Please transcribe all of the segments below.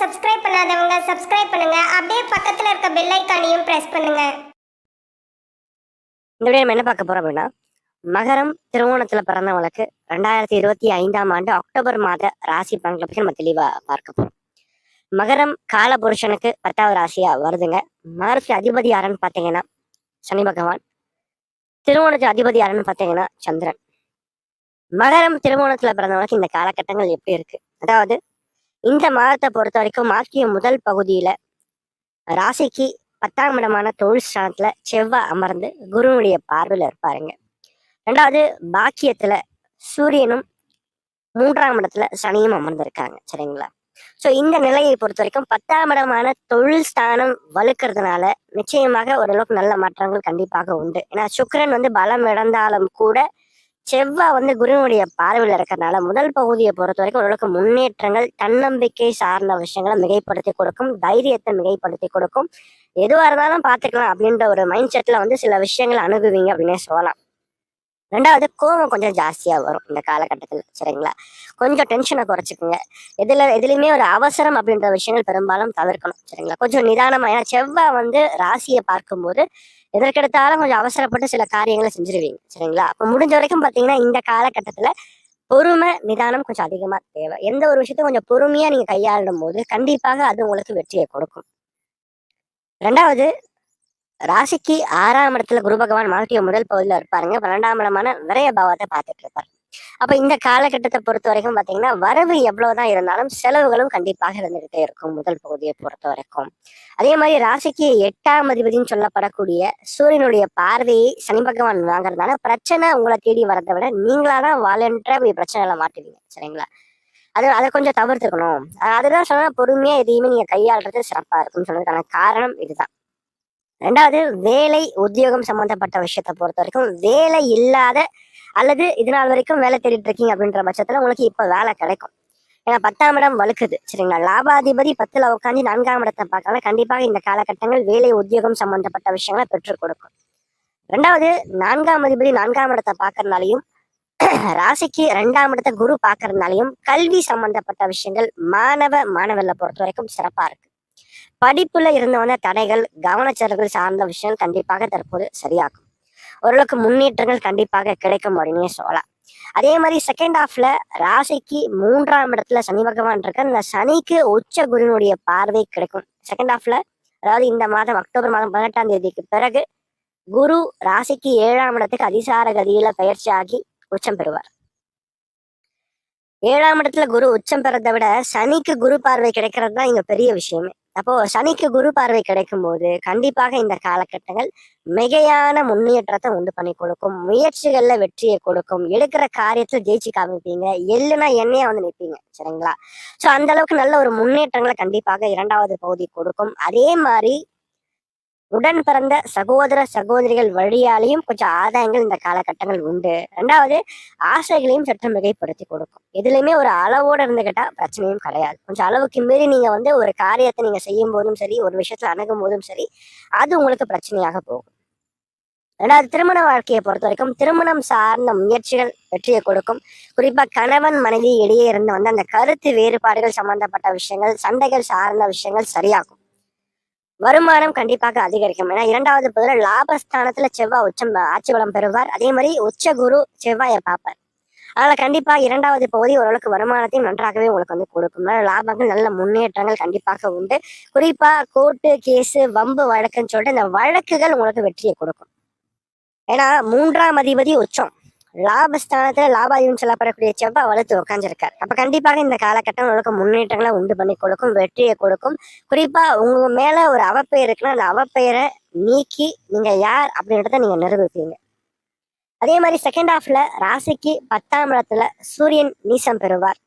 Subscribe பண்ணாதவங்க subscribe பண்ணுங்க. அப்படியே பக்கத்துல இருக்க பெல் ஐக்கானையும் பிரஸ் பண்ணுங்க. இந்த வீடியோ நம்ம என்ன பார்க்க போறோம் அப்படின்னா மகரம் திருவோணத்துல பிறந்தவங்களுக்கு ரெண்டாயிரத்தி இருபத்தி ஐந்தாம் ஆண்டு அக்டோபர் மாத ராசி பலன்களை பற்றி நம்ம தெளிவா பார்க்க போறோம். மகரம் கால புருஷனுக்கு பத்தாவது ராசியா வருதுங்க. மகரத்துக்கு அதிபதி யாருன்னு பார்த்தீங்கன்னா சனி பகவான். திருவோணத்து அதிபதி யாருன்னு பார்த்தீங்கன்னா சந்திரன். மகரம் திருவோணத்துல பிறந்தவங்களுக்கு இந்த காலகட்டங்கள் எப்படி இருக்கு? அதாவது இந்த மாதத்தை பொறுத்த வரைக்கும் மாற்றிய முதல் பகுதியில ராசிக்கு பத்தாம் இடமான தொழில் ஸ்தானத்துல செவ்வாய் அமர்ந்து குருவனுடைய பார்வையில இருப்பாருங்க. ரெண்டாவது பாக்கியத்துல சூரியனும் மூன்றாம் இடத்துல சனியும் அமர்ந்திருக்காங்க. சரிங்களா? சோ இந்த நிலையை பொறுத்த வரைக்கும் பத்தாம் இடமான தொழில் ஸ்தானம் வலுக்கிறதுனால நிச்சயமாக ஓரளவுக்கு நல்ல மாற்றங்கள் கண்டிப்பாக உண்டு. ஏன்னா சுக்கரன் வந்து பலம் இழந்தாலும் கூட செவ்வாய் வந்து குருவினுடைய பார்வையில் இருக்கிறதுனால முதல் பகுதியை பொறுத்த வரைக்கும் ஓரளவுக்கு முன்னேற்றங்கள் தன்னம்பிக்கை சார்ந்த விஷயங்களை மிகைப்படுத்தி கொடுக்கும் தைரியத்தை மிகைப்படுத்தி கொடுக்கும். எதுவாக இருந்தாலும் பார்த்துக்கலாம் அப்படின்ற ஒரு மைண்ட் செட்டில் வந்து சில விஷயங்களை அணுகுவீங்க அப்படின்னே சொல்லலாம். ரெண்டாவது கோபம் கொஞ்சம் ஜாஸ்தியாக வரும் இந்த காலகட்டத்தில் சரிங்களா? கொஞ்சம் டென்ஷனை குறைச்சிக்கோங்க. எதில் எதுலையுமே ஒரு அவசரம் அப்படின்ற விஷயங்கள் பெரும்பாலும் தவிர்க்கணும் சரிங்களா? கொஞ்சம் நிதானமாக ஏன்னா செவ்வாய் வந்து ராசியை பார்க்கும்போது எதற்கெடுத்தாலும் கொஞ்சம் அவசரப்பட்டு சில காரியங்களை செஞ்சிருவீங்க சரிங்களா? அப்போ முடிஞ்ச வரைக்கும் பார்த்தீங்கன்னா இந்த காலகட்டத்துல பொறுமை நிதானம் கொஞ்சம் அதிகமா தேவை. எந்த ஒரு விஷயத்தையும் கொஞ்சம் பொறுமையா நீங்க கையாளும் போது கண்டிப்பாக அது உங்களுக்கு வெற்றியை கொடுக்கும். ரெண்டாவது ராசிக்கு ஆறாம் இடத்துல குரு பகவான் மாற்றிய முதல் பகுதியில் இருப்பாருங்க. பன்னெண்டாம் இடமான விரய பாவத்தை பார்த்துட்டு இருப்பாரு. அப்ப இந்த காலகட்டத்தை பொறுத்த வரைக்கும் பாத்தீங்கன்னா வரவு எவ்வளவுதான் இருந்தாலும் செலவுகளும் கண்டிப்பாக இருந்துகிட்டே இருக்கும் முதல் பகுதியை பொறுத்த வரைக்கும். அதே மாதிரி ராசிக்கு எட்டாம் அதிபதினு சொல்லப்படக்கூடிய சூரியனுடைய பார்வையை சனி பகவான் வாங்குறதுனால பிரச்சனை உங்களை தேடி வரதை விட நீங்களாதான் வாழன்ற பிரச்சனைகளை மாட்டுவீங்க சரிங்களா? அது அதை கொஞ்சம் தவிர்த்துக்கணும். அதுதான் சொன்னா பொறுமையா எதையுமே நீங்க கையாளுறது சிறப்பா இருக்கும்னு சொன்னதுக்கான காரணம் இதுதான். ரெண்டாவது வேலை உத்தியோகம் சம்பந்தப்பட்ட விஷயத்தை பொறுத்த வரைக்கும் வேலை இல்லாத அல்லது இது நாள் வரைக்கும் வேலை தேடிட்டு இருக்கீங்க அப்படின்ற பட்சத்துல உங்களுக்கு இப்ப வேலை கிடைக்கும். ஏன்னா பத்தாம் இடம் வலுக்குது சரிங்களா? லாபாதிபதி பத்துல உட்காந்து நான்காம் இடத்தை பார்க்கலாம் கண்டிப்பாக இந்த காலகட்டங்கள் வேலை உத்தியோகம் சம்பந்தப்பட்ட விஷயங்களை பெற்றுக் கொடுக்கும். ரெண்டாவது நான்காம் அதிபதி நான்காம் இடத்தை பார்க்கறதுனாலையும் ராசிக்கு ரெண்டாம் இடத்தை குரு பார்க்கறதுனாலையும் கல்வி சம்பந்தப்பட்ட விஷயங்கள் மாணவ மாணவர்களை பொறுத்த வரைக்கும் சிறப்பா இருக்கு. படிப்புல இருந்து வந்த தடைகள் கவனச்செருகள் சார்ந்த விஷயம் கண்டிப்பாக தற்போது சரியாகும். ஓரளவுக்கு முன்னேற்றங்கள் கண்டிப்பாக கிடைக்கும் அப்படின்னே சொல்லலாம். அதே மாதிரி செகண்ட் ஹாஃப்ல ராசிக்கு மூன்றாம் இடத்துல சனி பகவான் இருக்க இந்த சனிக்கு உச்ச குருனுடைய பார்வை கிடைக்கும். செகண்ட் ஹாஃப்ல அதாவது இந்த மாதம் அக்டோபர் மாதம் பதினெட்டாம் தேதிக்கு பிறகு குரு ராசிக்கு ஏழாம் இடத்துக்கு அதிசார கதியில பயிற்சி ஆகி உச்சம் பெறுவார். ஏழாம் இடத்துல குரு உச்சம் பெறதை விட சனிக்கு குரு பார்வை கிடைக்கிறது தான் இங்க பெரிய விஷயமே. அப்போ சனிக்கு குரு பார்வை கிடைக்கும் போது கண்டிப்பாக இந்த காலகட்டங்கள் மிகையான முன்னேற்றத்தை உண்டு பண்ணி கொடுக்கும். முயற்சிகள்ல வெற்றியை கொடுக்கும். எடுக்கிற காரியத்துல ஜெயிச்சு காமிப்பீங்க. எள்ளுனா எண்ணெயா வந்து நிற்பீங்க சரிங்களா? சோ அந்த அளவுக்கு நல்ல ஒரு முன்னேற்றங்களை கண்டிப்பாக இரண்டாவது பகுதி கொடுக்கும். அதே மாதிரி உடன் பிறந்த சகோதர சகோதரிகள் வழியாலையும் கொஞ்சம் ஆதாயங்கள் இந்த காலகட்டங்கள் உண்டு. ரெண்டாவது ஆசைகளையும் சற்று மிகைப்படுத்தி கொடுக்கும். எதுலையுமே ஒரு அளவோட இருந்துகிட்டா பிரச்சனையும் கிடையாது. கொஞ்சம் அளவுக்கு மீறி நீங்க வந்து ஒரு காரியத்தை நீங்க செய்யும் போதும் சரி ஒரு விஷயத்துல அணுகும் போதும் சரி அது உங்களுக்கு பிரச்சனையாக போகும். ரெண்டாவது திருமண வாழ்க்கையை பொறுத்த வரைக்கும் திருமணம் சார்ந்த முயற்சிகள் வெற்றியை கொடுக்கும். குறிப்பா கணவன் மனைவி இடையே இருந்து வந்து அந்த கருத்து வேறுபாடுகள் சம்பந்தப்பட்ட விஷயங்கள் சண்டைகள் சார்ந்த விஷயங்கள் சரியாகும். வருமானம் கண்டிப்பாக அதிகரிக்கும். ஏன்னா இரண்டாவது பகுதியில் லாபஸ்தானத்துல செவ்வாய் உச்சம் ஆட்சி பலம் பெறுவார். அதே மாதிரி உச்ச குரு செவ்வாயை பார்ப்பார். அதனால கண்டிப்பா இரண்டாவது பகுதி ஓரளவுக்கு வருமானத்தையும் நன்றாகவே உங்களுக்கு வந்து கொடுக்கும். லாபங்கள் நல்ல முன்னேற்றங்கள் கண்டிப்பாக உண்டு. குறிப்பா கோர்ட்டு கேஸு வம்பு வழக்குன்னு சொல்லிட்டு இந்த வழக்குகள் உங்களுக்கு வெற்றியை கொடுக்கும். ஏன்னா மூன்றாம் அதிபதி உச்சம். லாபஸ்தானத்துல லாபாதிபம் சொல்லப்படக்கூடிய செவ்வாய் வளர்த்து உட்காந்துருக்கார் அப்ப கண்டிப்பாக இந்த காலகட்டம் உங்களுக்கு முன்னேற்றங்களை உண்டு பண்ணி கொடுக்கும் வெற்றியை கொடுக்கும். குறிப்பா உங்க மேல ஒரு அவப்பெயர் இருக்குன்னா அந்த அவப்பெயரை நீக்கி நீங்க யார் அப்படின்றத நீங்க நிரூபிப்பீங்க. அதே மாதிரி செகண்ட் ஹாஃப்ல ராசிக்கு பத்தாம் இடத்துல சூரியன் நீசம் பெறுவார்.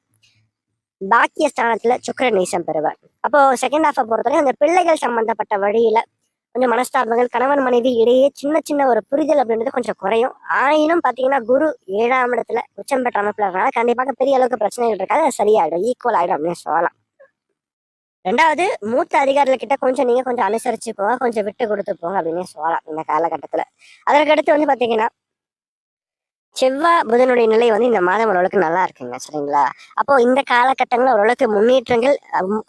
பாக்கிய ஸ்தானத்துல சுக்கிரன் நீசம் பெறுவார். அப்போ செகண்ட் ஹாஃபை பொறுத்தவரை அந்த பிள்ளைகள் சம்பந்தப்பட்ட வழியில கொஞ்சம் மனஸ்தாபங்கள் கணவன் மனைவி இடையே சின்ன சின்ன ஒரு புரிதல் அப்படின்றது கொஞ்சம் குறையும். ஆயினும் பாத்தீங்கன்னா குரு ஏழாம் இடத்துல உச்சம் பெற்ற அமைப்புல இருக்கனால கண்டிப்பாக பெரிய அளவுக்கு பிரச்சனைகள் இருக்காது. அது சரியாயிடும். ஈக்குவல் ஆயிடும் அப்படின்னு சொல்லலாம். ரெண்டாவது மூத்த அதிகாரிகிட்ட கொஞ்சம் நீங்க கொஞ்சம் அனுசரிச்சு போங்க. கொஞ்சம் விட்டு கொடுத்து போங்க அப்படின்னு சொல்லலாம் இந்த காலகட்டத்துல. அதற்கடுத்து வந்து பாத்தீங்கன்னா செவ்வாய் புதனுடைய நிலை வந்து இந்த மாதம் ஓரளவுக்கு நல்லா இருக்குங்க சரிங்களா? அப்போ இந்த காலகட்டங்களில் ஓரளவுக்கு முன்னேற்றங்கள்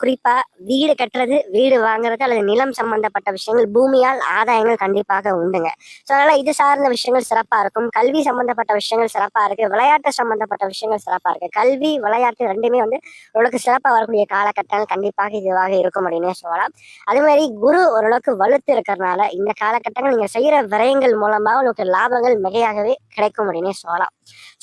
குறிப்பா வீடு கட்டுறது வீடு வாங்குறது அல்லது நிலம் சம்பந்தப்பட்ட விஷயங்கள் பூமியால் ஆதாயங்கள் கண்டிப்பாக உண்டுங்க. ஸோ அதனால இது சார்ந்த விஷயங்கள் சிறப்பா இருக்கும். கல்வி சம்பந்தப்பட்ட விஷயங்கள் சிறப்பா இருக்கு. விளையாட்டு சம்பந்தப்பட்ட விஷயங்கள் சிறப்பா இருக்கு. கல்வி விளையாட்டு ரெண்டுமே வந்து ஓரளவுக்கு சிறப்பாக வரக்கூடிய காலகட்டங்கள் கண்டிப்பாக இதுவாக இருக்கும் அப்படின்னே சொல்லலாம். அதே மாதிரி குரு ஓரளவுக்கு வலுத்து இருக்கிறதுனால இந்த காலகட்டங்கள் நீங்க செய்யற விரயங்கள் மூலமாக உங்களுக்கு லாபங்கள் மிகையாகவே கிடைக்கும் அப்படின்னு சொல்லலாம்.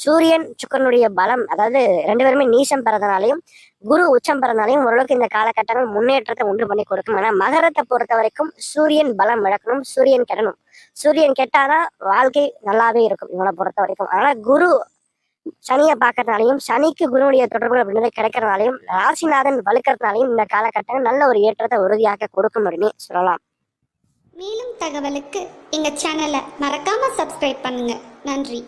சூரியன் சுக்கரனுடைய பலம் அதாவது ரெண்டு பேருமே நீசம் பெறதுனாலையும் குரு உச்சம் பெறதுனாலையும் ஓரளவுக்கு இந்த காலகட்டங்கள் முன்னேற்றத்தை உண்டு பண்ணி கொடுக்கும். ஆனால் மகரத்தை பொறுத்த வரைக்கும் சூரியன் பலம் இழக்கணும் சூரியன் கெட்டணும் சூரியன் கெட்டாதான் வாழ்க்கை நல்லாவே இருக்கும் இவனை பொறுத்த வரைக்கும். அதனால குரு சனியை பார்க்கறதுனாலையும் சனிக்கு குருவுடைய தொடர்புகள் அப்படின்றது கிடைக்கிறதுனாலையும் ராசிநாதன் வலுக்கிறதுனாலையும் இந்த காலகட்டங்கள் நல்ல ஒரு ஏற்றத்தை உறுதியாக கொடுக்கும் அப்படின்னு சொல்லலாம். மேலும் தகவலுக்கு எங்கள் சேனலை மறக்காமல் சப்ஸ்கிரைப் பண்ணுங்கள் நன்றி.